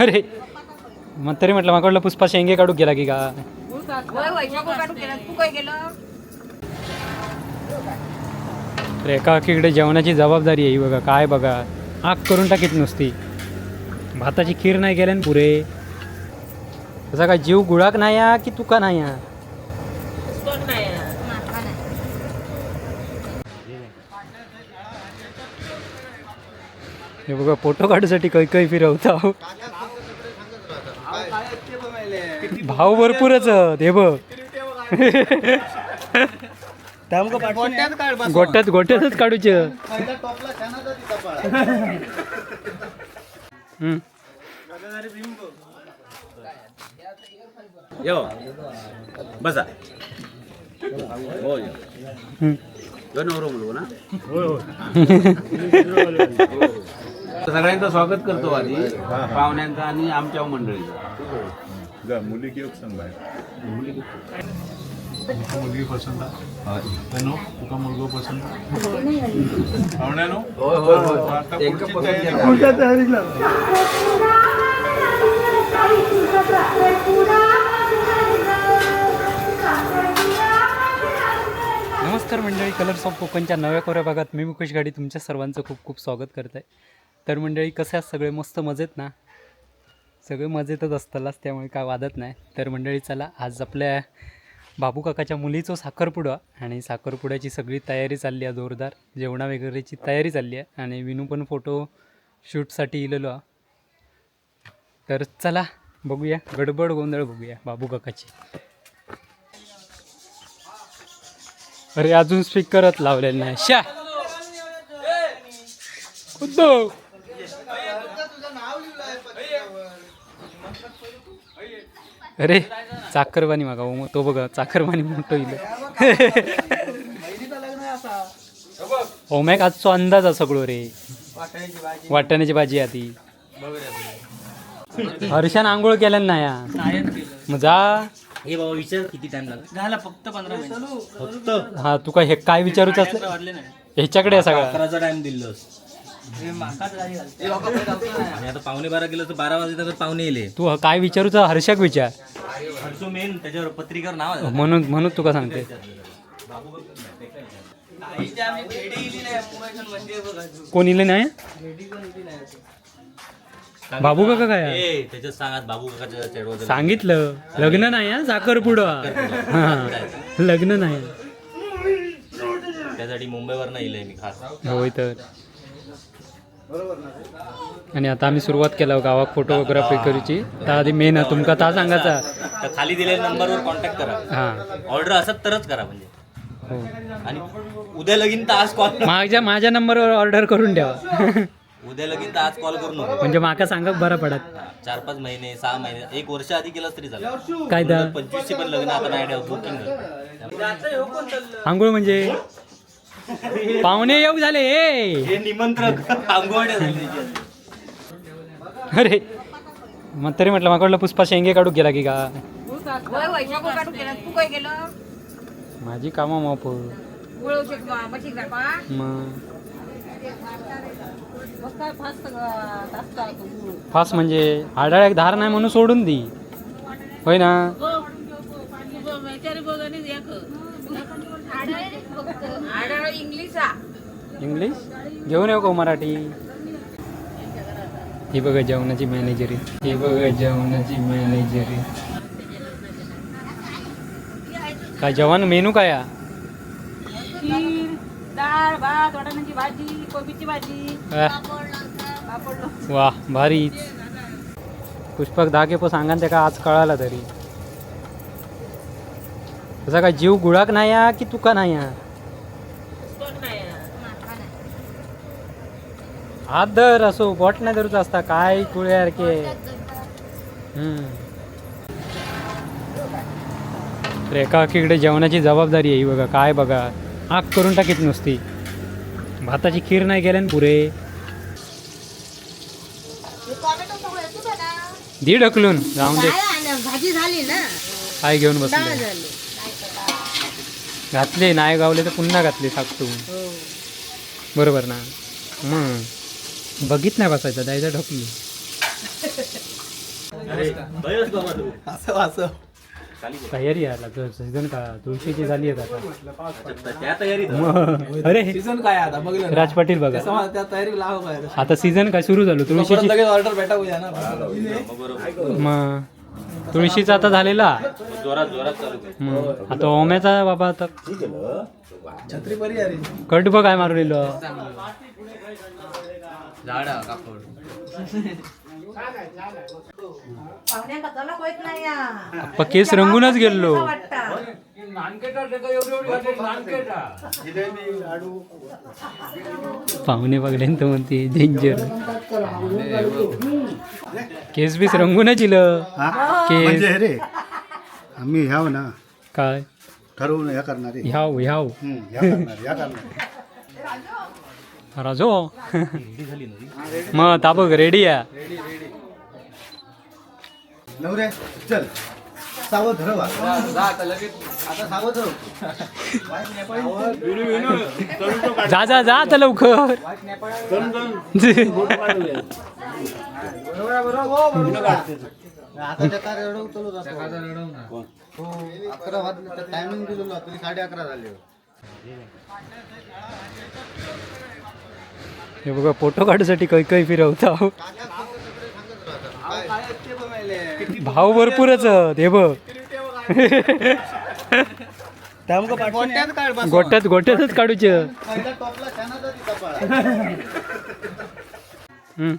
अरे मग तरी म्हटलं माकडलं पुष्पा शेंगे काढू गेला की का? होय एकीकडे जेवणाची जबाबदारी आहे बघा काय बघा? आग करून टाकीत नुसती. भाताची खीर नाही गेल्यान पुरे. तसा काय जीव गुळाक नाही या की तुका नाही या हे बघा फोटो काढूसाठी काही काही फिरवता. भाव भरपूरच हे बघ. गोट्यात गोट्यातच काढूचे. बसा. हो यो. हम्म. यो नवरो मुलगो ना? सगळ्यांचं स्वागत करतो आधी पाहुण्यांचं आणि आमच्या मंडळीचं. मुलगी पसंत तनु तुका मुलगो पसंत. नमस्कार मंडळी कलर्स ऑफ कोकणच्या नव्या कोऱ्या भागात मी मुकेश गाडी. तुमच्या सर्वांचं खूप खूप स्वागत करत आहे तर मंडळी कसे आहात सगळे मस्त मजेत ना? सगळे मजेतच असतालाच त्यामुळे काय वादत नाही. तर मंडळी चला आज आपल्या बाबू काकाच्या मुलीचं साखरपुडा आणि साखरपुड्याची सगळी तयारी चालली आहे जोरदार. जेवणा वगैरेची तयारी चालली आहे आणि विनू पण फोटो शूटसाठी इलेलो तर चला बघूया. गडबड गोंधळ बघूया बाबू काकाची. अरे अजून स्पीकरच लावलेलं नाही. शा खुद्द! अरे चाकरवाणी मागा तो बघा चाकरवाणी मोठं इलं ओमॅक आजचो अंदाज आहे सगळं रे. वाटाण्याची भाजी आधी हर्षान आंघोळ केल्या ना या मग जा. हे बाबा विचार किती टाइम लागला? झाला फक्त पंधरा मिनिट फक्त? हा तुका हे काय विचारूच नाही. ह्याच्याकडे सगळा. अकराचा टाइम दिलोस. आणि आता पावणे बारा गेलं तर बारा वाजता तर पावणे येले. तू ह- काय विचारूचा हर्षक विचार. हर्षो मेन त्याच्यावर पत्रिकावर नाव आहे. म्हणून म्हणून तुका सांगते. कोण इले नाही? बाबू काका काय आहे? ए, त्याच्यात सांगा बाबू काकाच्या चेडवाचं सांगितलं. लग्न नाही हा साखरपुडा हा. लग्न नाही. त्यासाठी मुंबईवर नाही येईल मी खास. होय तर. आणि आता आम्ही सुरुवात केला गावात फोटोग्राफी करूची. तर आधी मेन तुमका ता सांगायचा. तर खाली दिलेल्या नंबरवर कॉन्टॅक्ट करा. हा. ऑर्डर असत तरच करा म्हणजे. हो. आणि उद्या लगीन तर आज कॉल माझ्या माझ्या नंबरवर ऑर्डर करून ठेवा उद्या लगीन तर आज कॉल करू नको म्हणजे माका सांगक बरं पडत. चार पाच महिने सहा महिने एक वर्ष आधी केलंच तरी चालेल. काय तर? पंचवीसशे पण लग्न आता नाही बुकिंग आंघोळ म्हणजे? पाहुणे येऊ झाले हे निमंत्रक. अरे मग तरी म्हटलं माकडलं पुष्पा शेंगे काढू गेला की का? माझी कामं माप काय फास्ट फास म्हणजे आढळ एक धार नाही म्हणून सोडून दी. होय ना? आढळ इंग्लिश? घेऊन येऊ का मराठी? ही बघा जेवणाची मॅनेजरी ही बघा जेवणाची मॅनेजरी काय जेवण? मेनू काय डाळ भात भाजी कोबीची भाजी. वा भारी पुष्पक धागे पो सांगा त्या का आज कळाला तरी. तसा काय जीव गुळाक नाही या की तुका नाही या हात धर असो बोट नाही धरूच असता काय कुळ्यासारखे हम्म. जेवणाची जबाबदारी आहे ही बघा काय बघा. आग करून टाकीत नुसती. भाताची खीर नाही गेल्यान पुरे. दी ढकलून जाऊन दे. भाजी झाली ना काय घेऊन बसले. घातले नाही गावले तर पुन्हा घातले साकटून तू बरोबर ना? मग बघित नाही बसायचं द्यायचं ढकलू असं असं. तयारी आहे आता सीझन का तुळशीची झाली आहे आता. अरे सीझन काय आता? बघलं ना? राज पाटील बघा. समज त्या तयारी लाव काय आता सीझन काय सुरू झालो? तुळशीची ऑर्डर भेटा ना मग तुळशीचा आता झालेला? जोरात जोरात चालू कर. मग आता ओम्याचा बाबा आता छत्री बरी कट बघ काय मारलेलं. झाडा कापड पाहुण्या कथाला होत नाही या. अप्पा केस रंगूनच गेलो. वाटता. पाहुणे बघल्यान तर म्हणते डेंजर केस बीस रंगूनच इलं. केस. म्हणजे रे आम्ही ह्याव ना काय? ठरवून ह्या करणारे. ह्याव ह्याव. हम्म, ह्या करणारे ह्या करणारे. राजो. मग ता बघ रेडी आहे नवरे चल. सावध राहा आता सावध राहा जा जा जा आता लवकर. आता रडव चलू हो अकरा वाजले टायमिंग दिलेलो तरी साडे अकरा झाले. हे बघा फोटो काढूसाठी काही काही फिरवता. भाव भरपूरच हे बघ. गोट्यात गोट्यातच काढूचे. हम्म.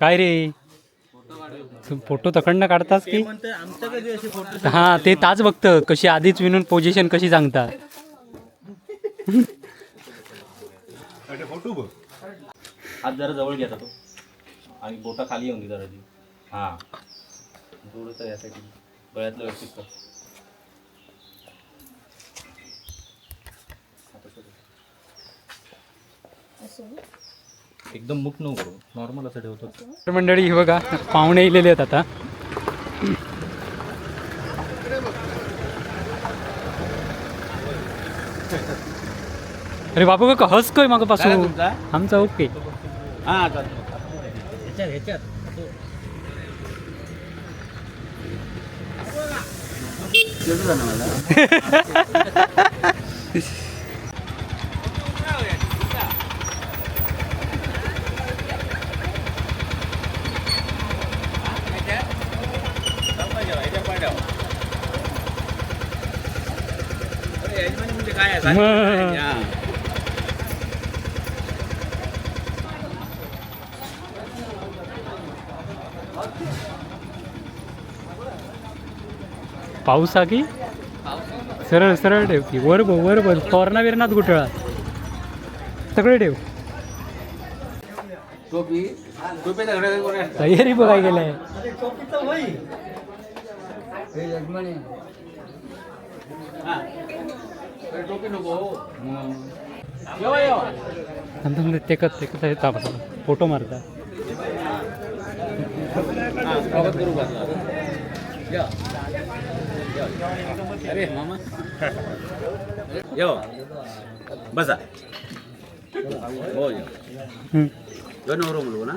काय रे? फोटो तकडनं काढतास की? हा ते ताच बघतं कशी आधीच विनून पोझिशन कशी सांगतात. हात जरा जवळ घ्या तो. आणि बोटा खाली येऊन दे जरा ती. हा. थोडंसं यासाठी. गळ्यातलं व्यवस्थित कर आता सोड. एकदम मुख नको करू नॉर्मल असं ठेवतो. मंडळी हे बघा पाहुणे इलेले आहेत आता. अरे बाबू का हस काय मागं पासून? आमचा ओके. हा आता ह्याच्यात ह्याच्यात. मला मग. पाऊस आ की? सरळ सरळ ठेव की. वर बघ वर बघ. तोरणा बिरणात गुठळा सगळे ठेव? तयारी बघाय गेलाय हा. हो. नंतर ते कत ते कसं येतात फोटो मारता. हा, स्वागत करू. अरे मामा यो बसा. हो या. नवरो मुलगो ना?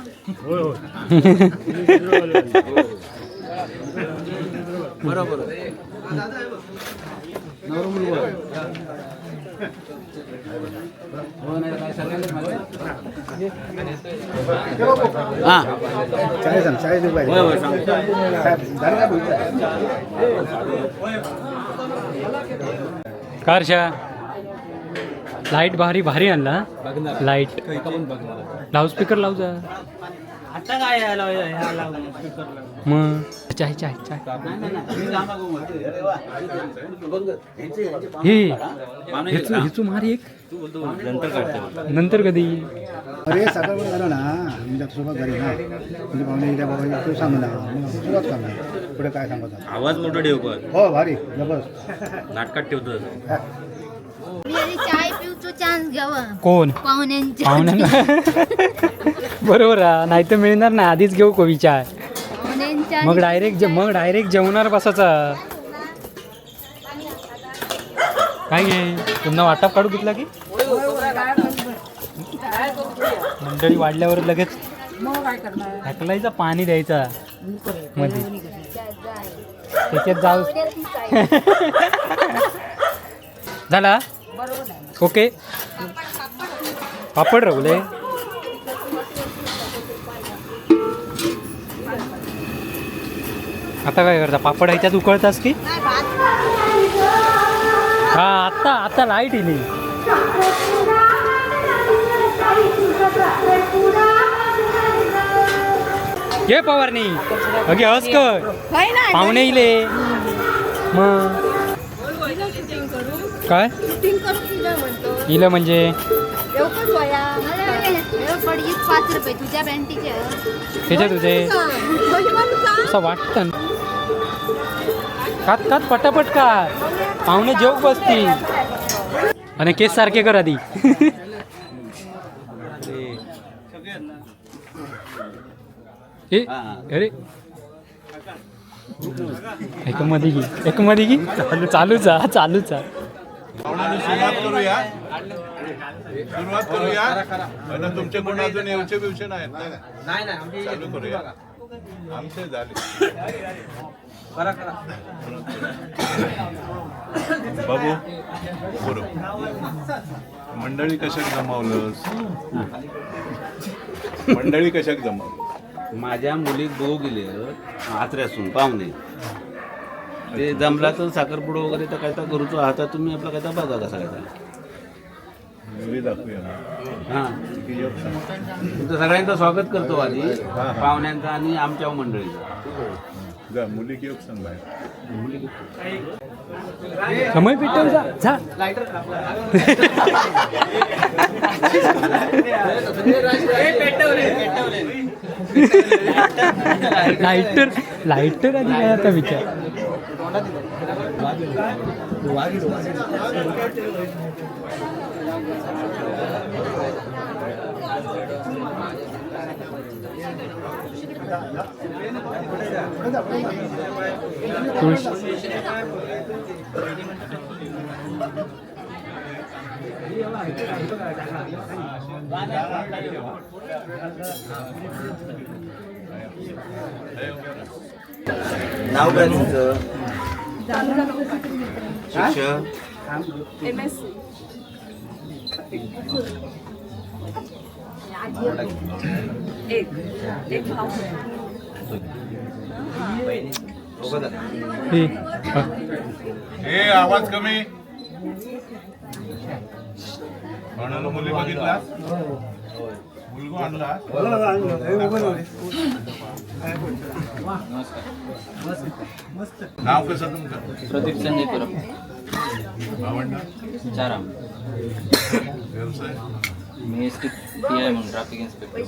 बरोबर. हो. चाळीस चाळीस रुपये? कारशा लाइट भारी भारी आणला लाइट. लाऊडस्पीकर लाव जा. आता काय मग? चाय चाय चाय. मी हे हेचू हेचू मार एक. तू बोलतो नंतर काढते नंतर कधी? अरे सकाळवर झालं ना. म्हणजे सोबत घरी ना म्हणजे पाहुणे इथे बाबा तू सांग ना सुरुवात करणार पुढे काय सांगत. आवाज मोठा ठेव पण. हो भारी. जबरदस्त. नाटकात ठेवतो मी आधी चाय पिऊचो चान्स घ्यावा. कोण? पाहुण्यांच्या पाहुण्यांना. बरोबर आहे नाही तर मिळणार नाही. आधीच घेऊ को विचार पाहुण्यांच्या मग डायरेक्ट मग डायरेक्ट जेवणार बसायचा. काय घे पुन्हा वाटप काढू घेतला की? मंडळी वाढल्यावर लगेच ढकलायचा पाणी द्यायचा. मध्ये. त्याच्यात जाऊ. झाला? ओके. पापड रवले आता काय करता? पापड ह्याच्यात उकळतास की? हा आता आता लाइट येली घे पवारणी अगे हस कर. पाहुणे इले. मग? काय? इलं म्हणजे? त्याच्या तुझे असं वाटतं कात कात पटापट का पाहुणे जेव बसतील. आणि केस सारखे कर आधी अरे. एक मध्ये घे एक मध्ये घे. चालू चालूच आहे चालूच आहे सुरुवात करूया. सुरुवात करूया. आणि तुमचे कोण अजून येऊचे बिवचे नाहीत ना? चालू करूया. आमचे झाले. बाबू बरोबर मंडळी कशाक जमावलंस? मंडळी कशाक जमावलं माझ्या मुलीक दोघ गेले आत्र्यासून पाहुणे ते जमला तर साखरपुडा वगैरे तर काय तर करूचो आता तुम्ही आपला काय तर बघा कसा काय तर. मुली दाखवूया हा. की सांग. तुमचं सगळ्यांचं स्वागत करतो आधी पाहुण्यांचं आणि आमच्या मंडळीचं. जा मुली की योग सांग बाहेर समय पिटव जा जा लाईटर लाईटर आधी काय आता विचार Yeah. तुळशी नाव काय तुमचं शिक्षण हे, हा. आवाज कमी. म्हणाला मुली बघितला मुलगा आणला. नाव कसं तुमचं? प्रदीप संजय भावंड? चाराम व्यवसाय? मी एस टी पी आय म्हणून ट्रॅफिक इन्स्पेक्टर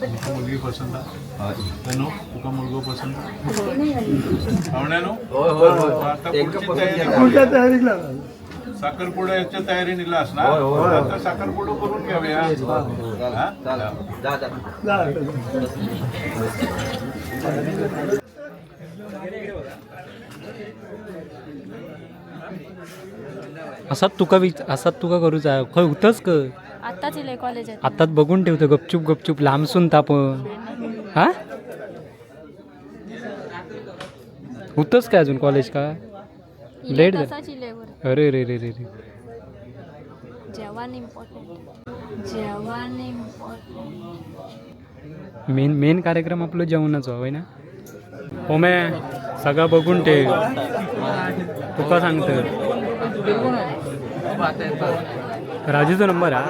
तुमका मुलगी पसंत तनु तुका मुलगो पसंत पाहुण्यानो? आता पुढची तयारी करूया. साखरपुड्याच्या तयारी निघलास ना? आता साखरपुडा करून? असाच तुका विच असाच तुका करूचा. खंय होतच क. आताच इले कॉलेजात आताच बघून ठेवतो गपचूप गपचूप लांबसून तापण हा? होतच काय अजून कॉलेज का? लेट झालं. अरे रे रे रे रे. जेवण इम्पॉर्टंट जेवण इम्पॉर्टंट मेन मेन कार्यक्रम आपलं जेवणाचं होय ना? होमे सगळं बघून ठेव. तुका सांगतो राजूचा नंबर हा.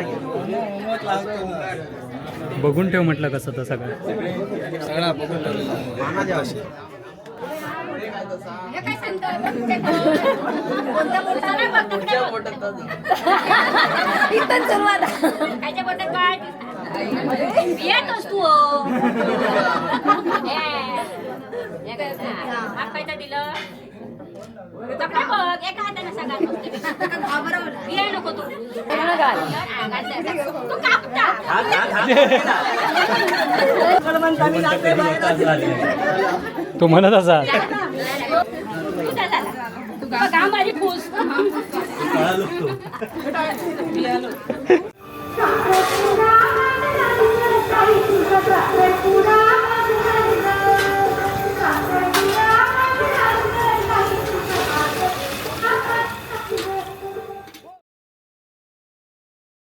बघून ठेव म्हटलं कसं तर सगळं सुरुवात. कायच्या कपडे बघ तू म्हणत असा माझी फूस